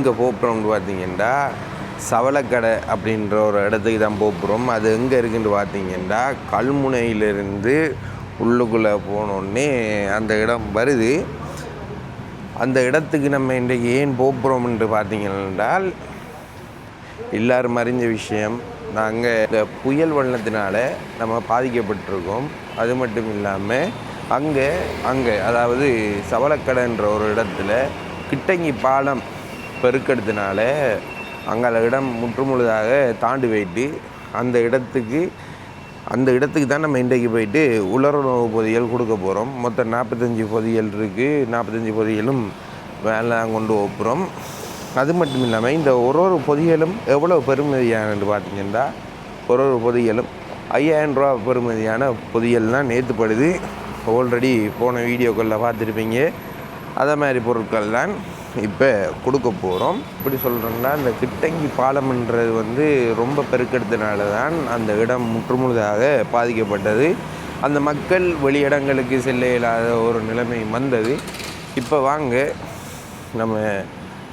எங்கே போகிறோம்னு பார்த்தீங்கன்னா சவளக்கடை அப்படின்ற ஒரு இடத்துக்கு தான் போகிறோம் அது எங்கே இருக்குன்னு பார்த்தீங்கன்னா கல்முனையிலிருந்து உள்ளுக்குள்ளே போனோடனே அந்த இடம் வருது. அந்த இடத்துக்கு நம்ம இன்றைக்கு ஏன் போகிறோம்னு பார்த்தீங்கன்னால் எல்லோரும் அறிஞ்ச விஷயம் நாங்கள் இந்த புயல் வண்ணத்தினால் நம்ம பாதிக்கப்பட்டிருக்கோம். அது மட்டும் இல்லாமல் அங்கே அங்கே அதாவது சவளக்கடைன்ற ஒரு இடத்துல கிட்டங்கி பாலம் பெருக்கெடுத்தனால அங்கே இடம் முற்றுமுழுதாக தாண்டி போயிட்டு அந்த இடத்துக்கு அந்த இடத்துக்கு தான் நம்ம இன்றைக்கு போயிட்டு உலருணவு பொதியல் கொடுக்க போகிறோம் மொத்தம் நாற்பத்தஞ்சு பொதியல் இருக்குது நாற்பத்தஞ்சு பொதிகளும் வேலை கொண்டு ஒப்புறோம். அது மட்டும் இல்லாமல் இந்த ஒரு ஒரு பொதிகளும் எவ்வளோ பெருமதியானது பார்த்தீங்கன்னா ஒரு ஒரு பொதிகளும் ஐயாயிரம் ரூபா பெருமதியான பொதியல் தான் நேற்றுப்படுது ஆல்ரெடி போன வீடியோக்களில் பார்த்துருப்பீங்க. அதே மாதிரி பொருட்கள் தான் இப்போ கொடுக்க போகிறோம். இப்படி சொல்கிறோம்னா இந்த கிட்டங்கி பாலம்ன்றது வந்து ரொம்ப பெருக்கெடுத்தனால தான் அந்த இடம் முற்றுமுழுதாக பாதிக்கப்பட்டது. அந்த மக்கள் வெளியிடங்களுக்கு செல்ல இல்லாத ஒரு நிலைமை வந்தது. இப்போ வாங்க நம்ம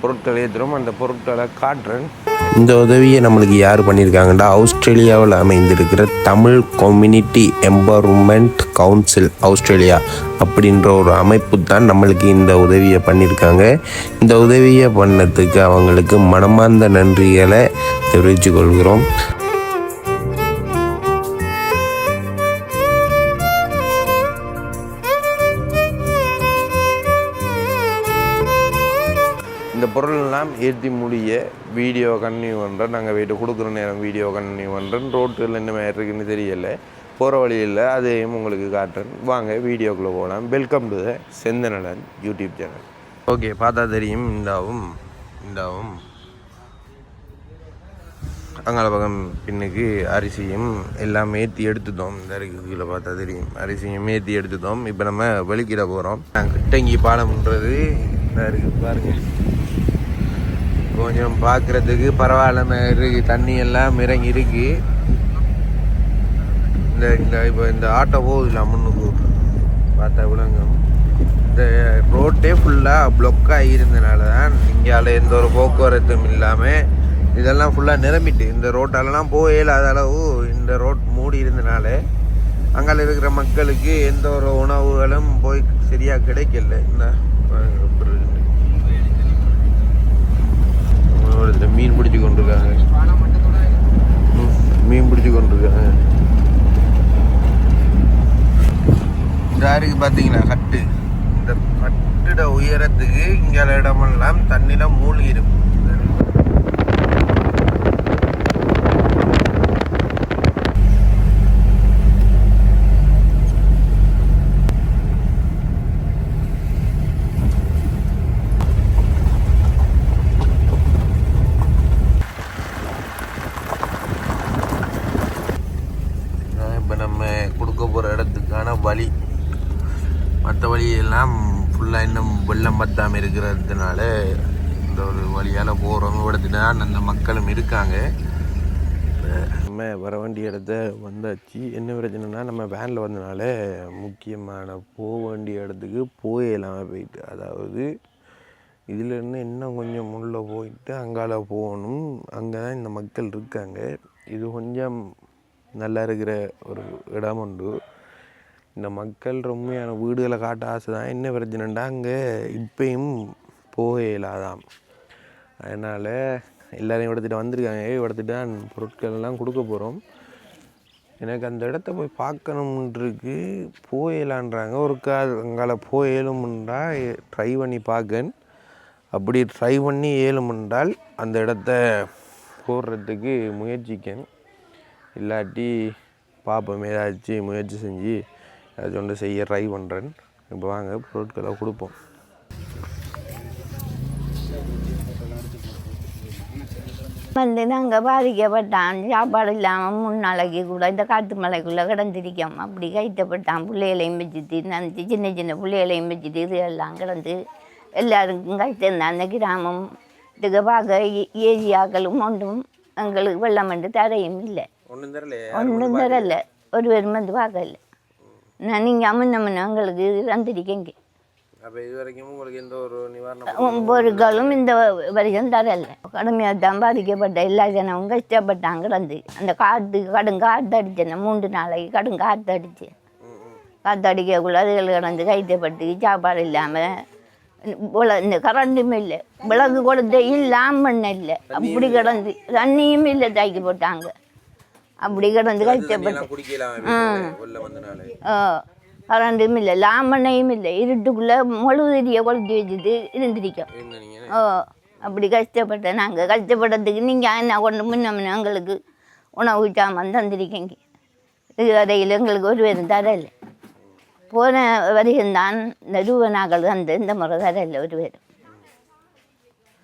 பொருட்களை ஏற்றுறோம் அந்த பொருட்களை காட்டுறேன். இந்த உதவியை நம்மளுக்கு யார் பண்ணியிருக்காங்கன்னா ஆஸ்திரேலியாவில் அமைந்திருக்கிற Tamil community empowerment council Australia அப்படின்ற ஒரு அமைப்பு தான் நம்மளுக்கு இந்த உதவியை பண்ணியிருக்காங்க. இந்த உதவியை பண்ணதுக்கு அவங்களுக்கு மனமார்ந்த நன்றிகளை தெரிவித்து பொருளெல்லாம் ஏற்றி முடிய வீடியோ கன்னியூ பண்ணுறேன் நாங்கள் வீட்டு கொடுக்குற நேரம் வீடியோ கன்னியூ பண்ணுறேன் ரோட்டில் என்ன மாதிரி இருக்குன்னு தெரியலை. போகிற வழியில் அதையும் உங்களுக்கு காட்டுறேன். வாங்க வீடியோக்குள்ளே போகலாம். Welcome to the Senthanalan YouTube channel okay பார்த்தா தெரியும். இந்தாவும் இந்தாவும். அங்கால பக்கம் பின்னுக்கு அரிசியும் எல்லாம் ஏற்றி எடுத்துட்டோம். இந்த அரிசியில் பார்த்தா தெரியும். அரிசியும் ஏற்றி எடுத்துட்டோம். இப்போ நம்ம வெளிக்கிட போகிறோம். நாங்கள் கிட்டங்கி பாலம்ன்றது இந்த இருக்குது பாருங்கள் கொஞ்சம் பார்க்குறதுக்கு பரவாயில்ல மாதிரி இருக்கு தண்ணி எல்லாம் இறங்கி இருக்கு. இந்த இந்த இப்போ இந்த ஆட்டோ போகுதுல முன்னுக்கு. பார்த்தா விளங்கும் இந்த ரோட்டே ஃபுல்லாக ப்ளொக்காக ஆகியிருந்தனால தான் இங்கால எந்த ஒரு போக்குவரத்தும் இல்லாமல் இதெல்லாம் ஃபுல்லாக நிரம்பிட்டு இந்த ரோட்டாலலாம் போக இயலாத அளவு இந்த ரோட் மூடி இருந்தனால அங்கால இருக்கிற மக்களுக்கு எந்த ஒரு உணவுகளும் போய் சரியாக கிடைக்கல. இந்த பார்த்தீங்களா கட்டு. இந்த கட்டிட உயரத்துக்கு இங்கே இடமெல்லாம் தண்ணியில் மூழ்கி இருக்கும் இப்போ நம்ம கொடுக்க போகிற இடத்துக்கான வழி மற்ற வழியெல்லாம் ஃபுல்லாக இன்னும் வெள்ளம் பத்தாமல் இருக்கிறதுனால இந்த ஒரு வழியால் போகிறோம் இடத்துல தான் அந்த மக்களும் இருக்காங்க. நம்ம வர வேண்டிய இடத்த வந்தாச்சு. என்ன பிரச்சனைனா நம்ம வேனில் வந்தனால முக்கியமான போக வேண்டிய இடத்துக்கு போயிடலாம் போயிட்டு அதாவது இதுலேருந்து இன்னும் கொஞ்சம் உள்ளே போயிட்டு அங்கால போகணும். அங்கே தான் இந்த மக்கள் இருக்காங்க. இது கொஞ்சம் நல்லா இருக்கிற ஒரு இடம் உண்டு. இந்த மக்கள் ரொம்பையான வீடுகளை காட்ட ஆசை தான் என்ன பிரச்சனைண்டா அங்கே இப்பயும் போக இயலாதான் அதனால் எல்லோரையும் எடுத்துகிட்டு வந்திருக்காங்க. எடுத்துகிட்டு தான் பொருட்கள்லாம் கொடுக்க போகிறோம் எனக்கு அந்த இடத்த போய் பார்க்கணுன்றிருக்கு போயிடலான்றாங்க ஒரு கால் அங்கால போயலும்ன்றா ட்ரை பண்ணி பார்க்கன். அப்படி ட்ரை பண்ணி ஏழுமென்றால் அந்த இடத்த போடுறதுக்கு முயற்சிக்கேன். இல்லாட்டி பார்ப்போம் ஏதாச்சும் முயற்சி செஞ்சு ஏதாச்சும் ஒன்று செய்ய ட்ரை பண்ணுறேன் இப்போ வாங்க பொருட்களை கொடுப்போம். வந்து நாங்கள் பாதிக்கப்பட்டான். சாப்பாடு இல்லாமல் மூணு நாளைக்கு கூட இந்த காட்டு மலைக்குள்ளே கிடந்திருக்கோம் அப்படி கைத்தப்பட்டான் பிள்ளைகளையும் வச்சுட்டு நினச்சி சின்ன சின்ன பிள்ளைகளையும் வச்சுட்டு இது எல்லாம் கிடந்து எல்லாருக்கும் கைத்திருந்தான் அந்த கிராமம் இதுக்கு பார்க்க ஏரியாக்களும் ஒன்றும் எங்களுக்கு வெள்ளம் வந்து தரையும் இல்லை. ஒன்றும் தரல ஒன்றும் தரல. ஒரு பேரும் வந்து பார்க்கல. நான் நீங்கள் அம்மன் எங்களுக்கு தந்திருக்கீங்க அப்போ இது வரைக்கும் உங்களுக்கு எந்த ஒரு நிவாரணம் பொருட்களும் இந்த வரைக்கும் தரல. கடுமையாக தான் பாதிக்கப்பட்ட எல்லா ஜனமும் கஷ்டப்பட்டாங்க கிடந்து அந்த காற்று கடும் காற்று அடிச்சேன் மூன்று நாளைக்கு கடும் காற்று அடிச்சு காற்று அடிக்கக்குள்ள அதுகள் கிடந்து கைத்தப்பட்டு சாப்பாடு இல்லாமல் இந்த கரண்ட்டும் இல்லை விளக்கு கொடுத்த இல்லாமல் இல்லை அப்படி கிடந்து தண்ணியும் இல்லை தாக்கி போட்டாங்க. அப்படி கிடந்து கஷ்டப்பட்டு. கரண்ட்டும் இல்லை லாமண்ணையும் இல்லை இருட்டுக்குள்ளே முழுதிரியை கொளுத்தி வச்சுட்டு இருந்திருக்கோம். ஓ அப்படி கஷ்டப்பட்டேன் நாங்கள் கஷ்டப்பட்டதுக்கு நீங்கள் என்ன கொண்டு முன்ன எங்களுக்கு உணவு சாமான் தந்திருக்கீங்க. இது வரையில் எங்களுக்கு ஒரு பேரும் தரல. போன வரைக்கும் தான் இந்த ரூபனாக்கள் தந்து இந்த முறை தரல ஒரு பேரும்.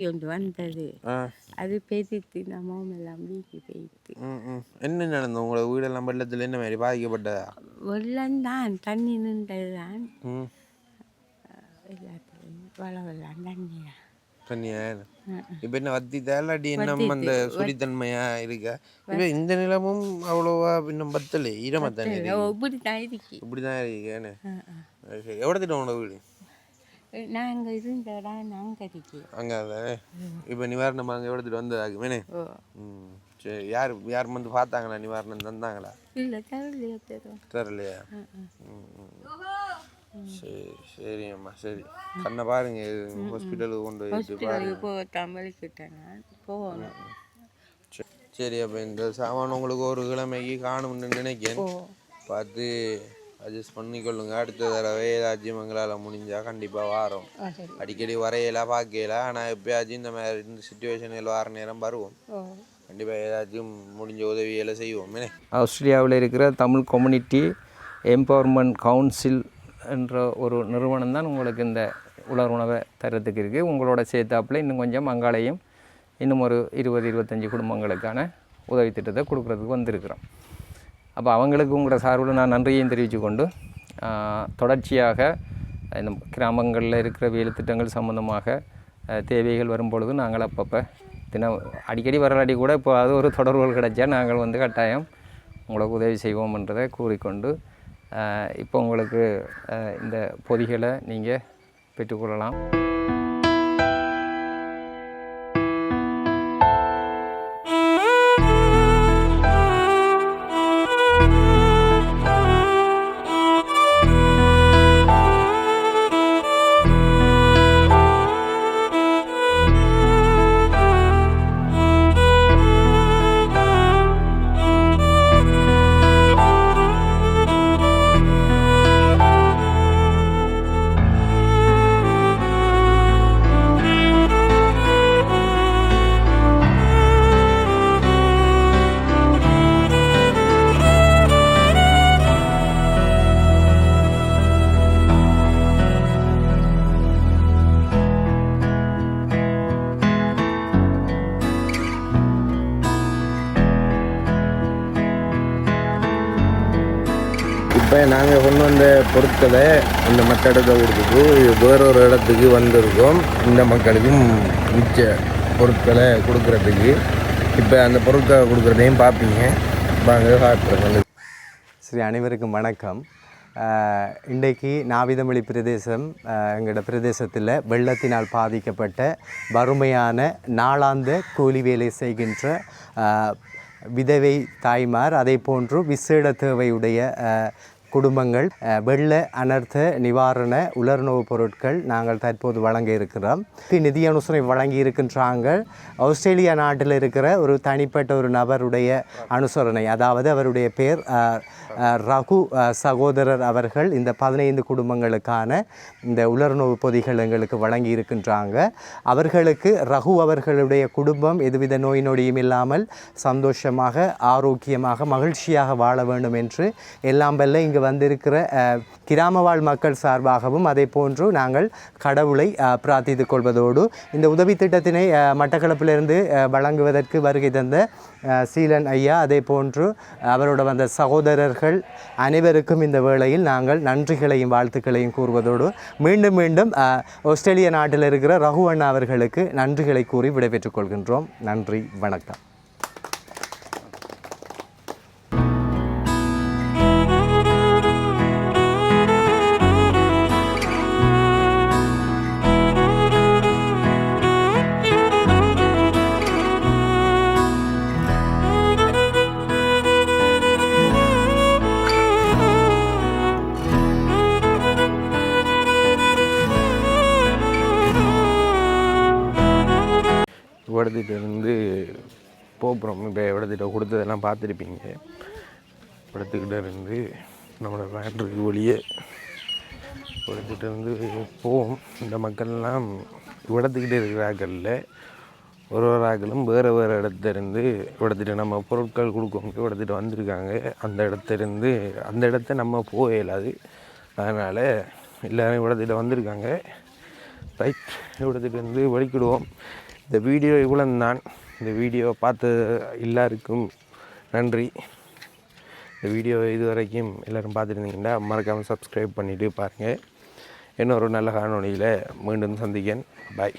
கொண்டு வந்தது. ஆ. அது பெருத்து நம்ம எல்லாம் ம் ம். என்ன நடந்தது? உங்களோட வீடெல்லாம் வெள்ளத்தில் என்ன மாதிரி பாதிக்கப்பட்டதா? வெள்ளம்தான் தண்ணி நின்றது தான் எல்லாத்துலேயும் வள வெள்ளம் தண்ணி தான். தண்ணியா? இப்போ என்ன வத்தி இல்லாட்டி இன்னும் அந்த சுடித்தன்மையா இருக்க? இப்போ இந்த நிலமும் அவ்வளோவா இன்னும் பத்தலை ஈரமா தண்ணி இப்படி தான் இருக்கு. இப்படி தான் இருக்கேன்னு எவ்வளோ திட்டம் உங்களோட வீடு? நாங்கள் இருந்த இடம் நாங்கள் இருக்கு அங்கே அதை இப்போ நிவாரணம் அங்கே எடுத்துகிட்டு வந்ததாக்குமேனே ஓ. ம் சரி யார் யார் வந்து பார்த்தாங்களா? நிவாரணம் தந்தாங்களா? இல்லை தரலையோ தரும் தரலையா. சரி சரி அம்மா சரி. கண்ணை பாருங்க ஹாஸ்பிட்டலுக்கு கொண்டு போயிட்டு பாருங்க. தமிழ்கிட்டேன் நான் போகணும். சரி. சரி அப்போ இந்த சாமான் உங்களுக்கு ஒரு கிழமைக்கு காணும்னு நினைக்கிறேன் பார்த்து அட்ஜஸ்ட் பண்ணிக்கொள்ளுங்க. அடுத்த தடவை ஏதாச்சும் எங்களால் முடிஞ்சா கண்டிப்பாக வாரோம். அடிக்கடி வரையல பார்க்கல ஆனால் எப்பயாச்சும் இந்த மாதிரி இந்த சுச்சுவேஷனில் வர நேரம் வருவோம். கண்டிப்பாக ஏதாச்சும் முடிஞ்ச உதவிகளை செய்வோம். ஆஸ்திரேலியாவில் இருக்கிற தமிழ் கம்யூனிட்டி எம்பவர்மெண்ட் கவுன்சில் என்ற ஒரு நிறுவனம் தான் உங்களுக்கு இந்த உலர் உணவை தரத்துக்கு இருக்குது உங்களோட சேர்த்தாப்புல இன்னும் கொஞ்சம் அங்காளையும் இன்னும் ஒரு இருபது இருபத்தஞ்சி குடும்பங்களுக்கான உதவி திட்டத்தை கொடுக்குறதுக்கு வந்திருக்கிறோம். அப்போ அவங்களுக்கு உங்களோட சார்பில் நான் நன்றியையும் தெரிவித்து கொண்டு தொடர்ச்சியாக இந்த கிராமங்களில் இருக்கிற வேலை திட்டங்கள் சம்மந்தமாக தேவைகள் வரும்பொழுது நாங்கள் அப்பப்போ தினம் அடிக்கடி வரலாடி கூட இப்போ அது ஒரு தொடர்புகள் கிடைச்சா நாங்கள் வந்து கட்டாயம் உங்களுக்கு உதவி செய்வோம்ன்றதை கூறிக்கொண்டு இப்போ உங்களுக்கு இந்த பொதிகளை நீங்கள் பெற்றுக்கொள்ளலாம். பொருட்களை இந்த மற்ற இடத்துல கொடுத்துட்டு வேறொரு இடத்துக்கு வந்திருக்கோம். இந்த மக்களுக்கும் மிச்ச பொருட்களை கொடுக்குறதுக்கு. இப்போ அந்த பொருட்களை கொடுக்குறதையும் பார்ப்பீங்க. வாங்க பார்க்குறது ஸ்ரீ அனைவருக்கும் வணக்கம். இன்றைக்கு நாவிதமொழி பிரதேசம் எங்களோட பிரதேசத்தில் வெள்ளத்தினால் பாதிக்கப்பட்ட வறுமையான நாளாந்த கூலி வேலை செய்கின்ற விதவை தாய்மார் அதே போன்று விசேட தேவையுடைய குடும்பங்கள் வெள்ள அனர்த்த நிவாரண உலர்நோவு பொருட்கள் நாங்கள் தற்போது வழங்க இருக்கிறோம். நிதியனுசனை வழங்கி இருக்கின்றாங்க ஆஸ்திரேலியா நாட்டில் இருக்கிற ஒரு தனிப்பட்ட ஒரு நபருடைய அனுசரணை அதாவது அவருடைய பேர் ரகு சகோதரர் அவர்கள் இந்த பதினைந்து குடும்பங்களுக்கான இந்த உலர்நோவு பொதிகள் எங்களுக்கு வழங்கி இருக்கின்றாங்க. அவர்களுக்கு ரகு அவர்களுடைய குடும்பம் எதுவித நோய் நொடியும் இல்லாமல் சந்தோஷமாக ஆரோக்கியமாக மகிழ்ச்சியாக வாழ வேண்டும் என்று எல்லாம் வல்ல இங்கு வந்திருக்கிற கிராமவாழ் கிராம வாழ் மக்கள் சார்பாகவும் அதே போன்று நாங்கள் கடவுளை பிரார்த்தித்து பிரார்த்தித்துக் கொள்வதோடு இந்த உதவி திட்டத்தினை மட்டக்களப்பிலிருந்து வழங்குவதற்கு வருகை தந்த சீலன் ஐயா அதே போன்று அவரோட வந்த சகோதரர்கள் அனைவருக்கும் இந்த வேளையில் நாங்கள் நன்றிகளையும் வாழ்த்துக்களையும் கூறுவதோடு மீண்டும் மீண்டும் ஆஸ்திரேலிய நாட்டில் இருக்கிற ரகு அண்ணா அவர்களுக்கு நன்றிகளை கூறி விடைபெற்றுக் கொள்கின்றோம். நன்றி வணக்கம். போகிறோம். இப்போ இடத்திட்ட கொடுத்ததெல்லாம் பார்த்துருப்பீங்க. இடத்துக்கிட்ட இருந்து நம்மளோட வேண்டருக்கு வழியே இடத்துட்டு இருந்து போவோம். இந்த மக்கள்லாம் இடத்துக்கிட்ட இருக்கிறாக்கள்ல ஒரு ஒரு ஆக்களும் வேறு வேறு இடத்துல இருந்து இடத்துட்டு நம்ம பொருட்கள் கொடுக்கணும் இடத்துட்டு வந்திருக்காங்க. அந்த இடத்துலேருந்து அந்த இடத்த நம்ம போக இயலாது. அதனால் எல்லோரும் இடத்துட்டு வந்திருக்காங்க. ரைட் இடத்துட்டு இருந்து வலிக்கிடுவோம் இந்த வீடியோ இவ்வளோ தான் இந்த வீடியோ பார்த்த எல்லாருக்கும் நன்றி. இந்த வீடியோ இது வரைக்கும் எல்லோரும் பார்த்துருந்தீங்கன்னா மறக்காமல் சப்ஸ்கிரைப் பண்ணிவிட்டு பாருங்கள் இன்னொரு நல்ல காணொலியில் மீண்டும் சந்திக்கேன் பாய்